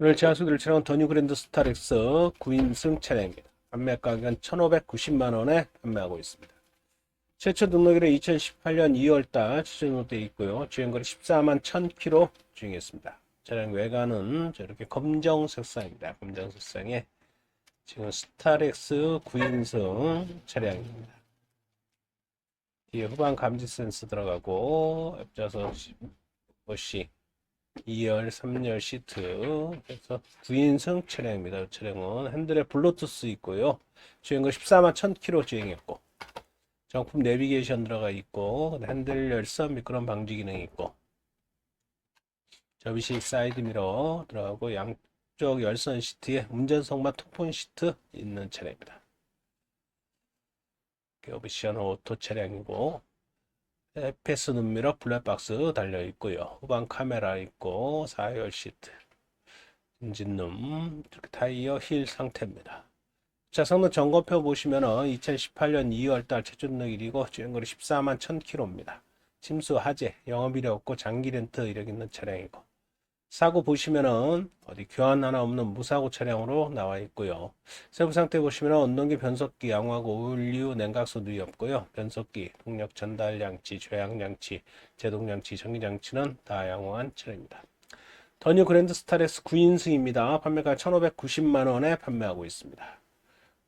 오늘 제한수들 차량은 더뉴 그랜드 스타렉스 9인승 차량입니다. 판매 가격은 1,590만 원에 판매하고 있습니다. 최초 등록일은 2018년 2월달 최초 등록되어 있고요. 주행거리 14만 1000km 주행했습니다. 차량 외관은 저렇게 검정 색상입니다. 검정 색상에 지금 스타렉스 9인승 차량입니다. 뒤에 후방 감지 센서 들어가고 앞좌석 워시 2열, 3열 시트 그래서 9인승 차량입니다. 이 차량은 핸들에 블루투스 있고요. 주행거 14만 1000km 주행했고 정품 내비게이션 들어가 있고 핸들 열선 미끄럼 방지 기능이 있고 접이식 사이드 미러 들어가고 양쪽 열선 시트에 운전석만 투폰 시트 있는 차량입니다. 옵션 오토 차량이고 에페스 눈미러 블랙박스 달려 있고요. 후방 카메라 있고 4열 시트 엔진룸 이렇게 타이어 힐 상태입니다. 자, 성능 점검표 보시면은 2018년 2월달 최초 등록일이고 주행거리 14만 1000km입니다. 침수 하재, 영업이력 없고 장기 렌트 이력 있는 차량이고 사고 보시면은 어디 교환 하나 없는 무사고 차량으로 나와 있고요. 세부 상태 보시면은 온동기 변속기 양호하고 오일류 냉각수 누이 없고요. 변속기, 동력 전달 장치, 조향 장치, 제동 장치, 전기 장치는 다 양호한 차량입니다. 더뉴 그랜드 스타렉스 9인승입니다. 판매가 1,590만 원에 판매하고 있습니다.